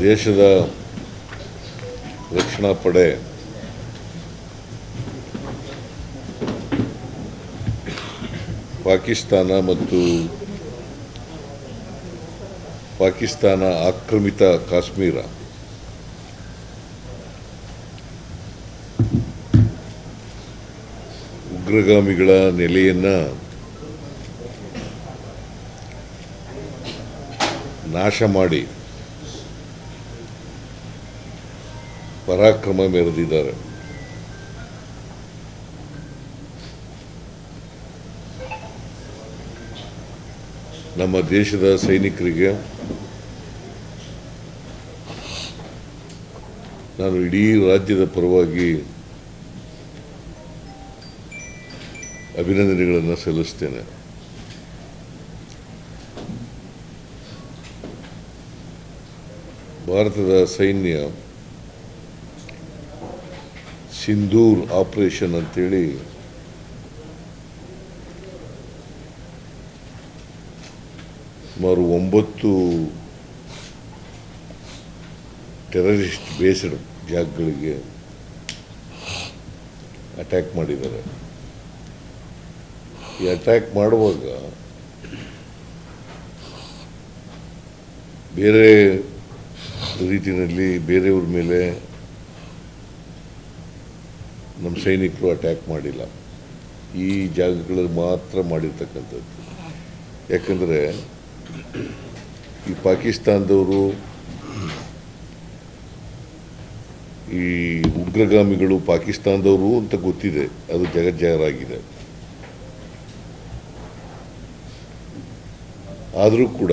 ದೇಶದ ರಕ್ಷಣಾ ಪಡೆ ಪಾಕಿಸ್ತಾನ ಮತ್ತು ಪಾಕಿಸ್ತಾನ ಆಕ್ರಮಿತ ಕಾಶ್ಮೀರ. ಉಗ್ರಗಾಮಿಗಳ ನೆಲೆಯನ್ನು ನಾಶ ಮಾಡಿ ಪರಾಕ್ರಮ ಮೆರೆದಿದ್ದಾರೆ. ನಮ್ಮ ದೇಶದ ಸೈನಿಕರಿಗೆ ನಾನು ಇಡೀ ರಾಜ್ಯದ ಪರವಾಗಿ ಅಭಿನಂದನೆಗಳನ್ನು ಸಲ್ಲಿಸ್ತೇನೆ. ಭಾರತದ ಸೈನ್ಯ ಸಿಂಧೂರ್ ಆಪರೇಷನ್ ಅಂತೇಳಿ ಸುಮಾರು ಒಂಬತ್ತು ಟೆರರಿಸ್ಟ್ ಬೇಸ್ಡ್ ಜಾಗಗಳಿಗೆ ಅಟ್ಯಾಕ್ ಮಾಡಿದ್ದಾರೆ. ಈ ಅಟ್ಯಾಕ್ ಮಾಡುವಾಗ ಬೇರೆ ರೀತಿಯಲ್ಲಿ ಬೇರೆಯವ್ರ ಮೇಲೆ ನಮ್ಮ ಸೈನಿಕರು ಅಟ್ಯಾಕ್ ಮಾಡಿಲ್ಲ. ಈ ಜಾಗಗಳಲ್ಲಿ ಮಾತ್ರ ಮಾಡಿರ್ತಕ್ಕಂಥದ್ದು. ಯಾಕಂದರೆ ಈ ಪಾಕಿಸ್ತಾನದವರು ಈ ಉಗ್ರಗಾಮಿಗಳು ಪಾಕಿಸ್ತಾನದವರು ಅಂತ ಗೊತ್ತಿದೆ. ಅದು ಜಗಜ್ಜಾಹರಾಗಿದೆ. ಆದರೂ ಕೂಡ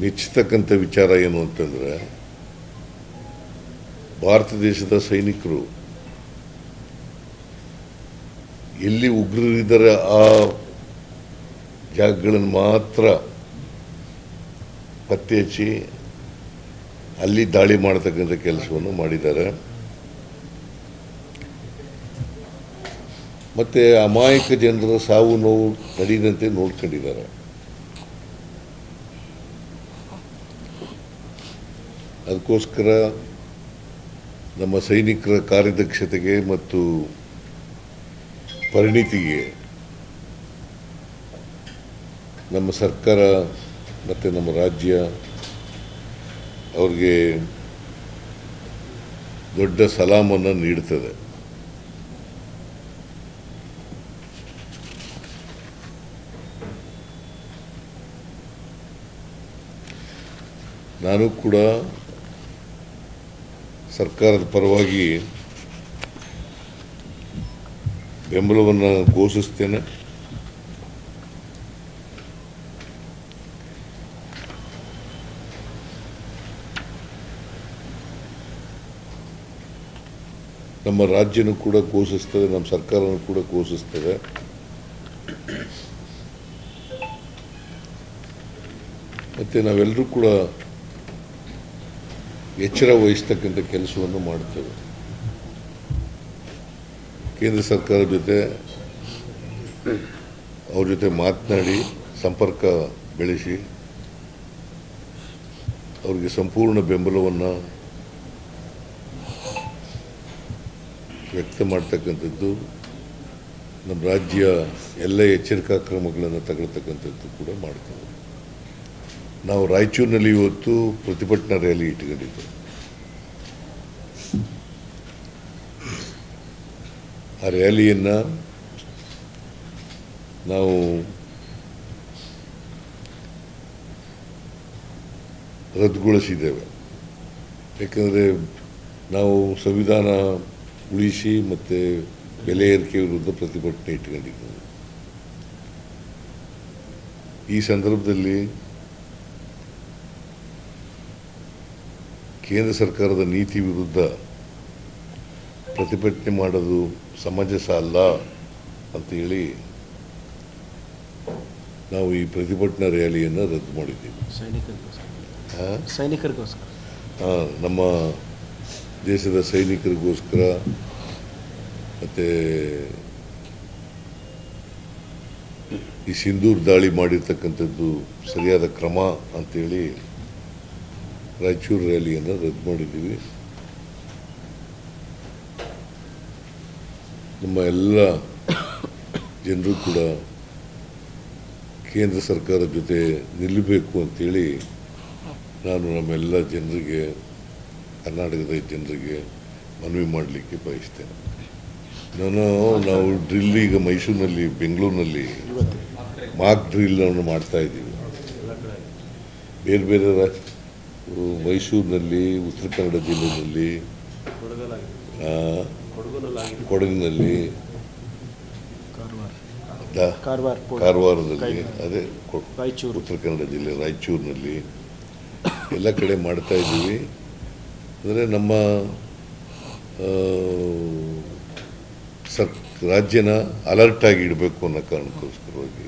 ಮೆಚ್ಚತಕ್ಕಂಥ ವಿಚಾರ ಏನು ಅಂತಂದರೆ, ಭಾರತ ದೇಶದ ಸೈನಿಕರು ಎಲ್ಲಿ ಉಗ್ರರಿದ್ದಾರೆ ಆ ಜಾಗಗಳನ್ನು ಮಾತ್ರ ಪತ್ತೆ ಹಚ್ಚಿ ಅಲ್ಲಿ ದಾಳಿ ಮಾಡತಕ್ಕಂಥ ಕೆಲಸವನ್ನು ಮಾಡಿದ್ದಾರೆ. ಮತ್ತು ಅಮಾಯಕ ಜನರ ಸಾವು ನೋವು ನಡೆಯದಂತೆ ನೋಡ್ಕೊಂಡಿದ್ದಾರೆ. ಅದಕ್ಕೋಸ್ಕರ ನಮ್ಮ ಸೈನಿಕರ ಕಾರ್ಯದಕ್ಷತೆಗೆ ಮತ್ತು ಪರಿಣಿತಿಗೆ ನಮ್ಮ ಸರ್ಕಾರ ಮತ್ತು ನಮ್ಮ ರಾಜ್ಯ ಅವ್ರಿಗೆ ದೊಡ್ಡ ಸಲಾಮನ್ನು ನೀಡ್ತದೆ ನಾನು ಕೂಡ ಸರ್ಕಾರದ ಪರವಾಗಿ ಬೆಂಬಲವನ್ನು ಘೋಷಿಸ್ತೇನೆ. ನಮ್ಮ ರಾಜ್ಯನೂ ಕೂಡ ಘೋಷಿಸ್ತದೆ, ನಮ್ಮ ಸರ್ಕಾರನೂ ಕೂಡ ಘೋಷಿಸ್ತದೆ. ಮತ್ತು ನಾವೆಲ್ಲರೂ ಕೂಡ ಎಚ್ಚರ ವಹಿಸ್ತಕ್ಕಂಥ ಕೆಲಸವನ್ನು ಮಾಡ್ತೇವೆ. ಕೇಂದ್ರ ಸರ್ಕಾರ ಜೊತೆ ಅವ್ರ ಜೊತೆ ಮಾತನಾಡಿ, ಸಂಪರ್ಕ ಬೆಳೆಸಿ, ಅವರಿಗೆ ಸಂಪೂರ್ಣ ಬೆಂಬಲವನ್ನು ವ್ಯಕ್ತ ಮಾಡ್ತಕ್ಕಂಥದ್ದು, ನಮ್ಮ ರಾಜ್ಯ ಎಲ್ಲ ಎಚ್ಚರಿಕಾ ಕ್ರಮಗಳನ್ನು ತಗೊಳ್ತಕ್ಕಂಥದ್ದು ಕೂಡ ಮಾಡ್ತೇವೆ. ನಾವು ರಾಯಚೂರಿನಲ್ಲಿ ಇವತ್ತು ಪ್ರತಿಭಟನಾ ರ್ಯಾಲಿ ಇಟ್ಕೊಂಡಿದ್ದು ಆ ರ್ಯಾಲಿಯನ್ನು ನಾವು ರದ್ದುಗೊಳಿಸಿದ್ದೇವೆ. ಯಾಕಂದರೆ ನಾವು ಸಂವಿಧಾನ ಉಳಿಸಿ ಮತ್ತು ಬೆಲೆ ಏರಿಕೆ ವಿರುದ್ಧ ಪ್ರತಿಭಟನೆ ಇಟ್ಕೊಂಡಿದ್ದೇವೆ ಈ ಸಂದರ್ಭದಲ್ಲಿ ಕೇಂದ್ರ ಸರ್ಕಾರದ ನೀತಿ ವಿರುದ್ಧ ಪ್ರತಿಭಟನೆ ಮಾಡೋದು ಸಮಂಜಸ ಅಲ್ಲ ಅಂತೇಳಿ ನಾವು ಈ ಪ್ರತಿಭಟನಾ ರ್ಯಾಲಿಯನ್ನು ರದ್ದು ಮಾಡಿದ್ದೀವಿ. ಸೈನಿಕರಿಗೋಸ್ಕರ. ಆ, ನಮ್ಮ ದೇಶದ ಸೈನಿಕರಿಗೋಸ್ಕರ ಮತ್ತು ಈ ಸಿಂಧೂರ್ ದಾಳಿ ಮಾಡಿರ್ತಕ್ಕಂಥದ್ದು ಸರಿಯಾದ ಕ್ರಮ ಅಂತೇಳಿ ರಾಯಚೂರು ರ್ಯಾಲಿಯನ್ನು ರದ್ದು ಮಾಡಿದ್ದೀವಿ. ನಮ್ಮ ಎಲ್ಲ ಜನರು ಕೂಡ ಕೇಂದ್ರ ಸರ್ಕಾರದ ಜೊತೆ ನಿಲ್ಲಬೇಕು ಅಂತೇಳಿ ನಾನು ನಮ್ಮೆಲ್ಲ ಜನರಿಗೆ, ಕರ್ನಾಟಕದ ಜನರಿಗೆ ಮನವಿ ಮಾಡಲಿಕ್ಕೆ ಬಯಸ್ತೇನೆ. ನಾನು ನಾವು ಡ್ರಿಲ್ ಈಗ ಮೈಸೂರಿನಲ್ಲಿ, ಬೆಂಗಳೂರಿನಲ್ಲಿ ಮಾಕ್ ಡ್ರಿಲ್ ಮಾಡ್ತಾ ಇದ್ದೀವಿ. ಬೇರೆ ಬೇರೆ ರಾಜ್ ಮೈಸೂರಿನಲ್ಲಿ ಉತ್ತರ ಕನ್ನಡ ಜಿಲ್ಲೆಯಲ್ಲಿ ಕೊಡಗಿನಲ್ಲಿ. ಕಾರವಾರದಲ್ಲಿ ಅದೇ ರಾಯಚೂರು ಉತ್ತರ ಕನ್ನಡ ಜಿಲ್ಲೆ ರಾಯಚೂರಿನಲ್ಲಿ ಎಲ್ಲ ಕಡೆ ಮಾಡ್ತಾ ಇದ್ದೀವಿ ಅಂದರೆ ನಮ್ಮ ಸರ್ ರಾಜ್ಯನ ಅಲರ್ಟ್ ಆಗಿ ಇಡಬೇಕು ಅನ್ನೋ ಕಾರಣಕ್ಕೋಸ್ಕರವಾಗಿ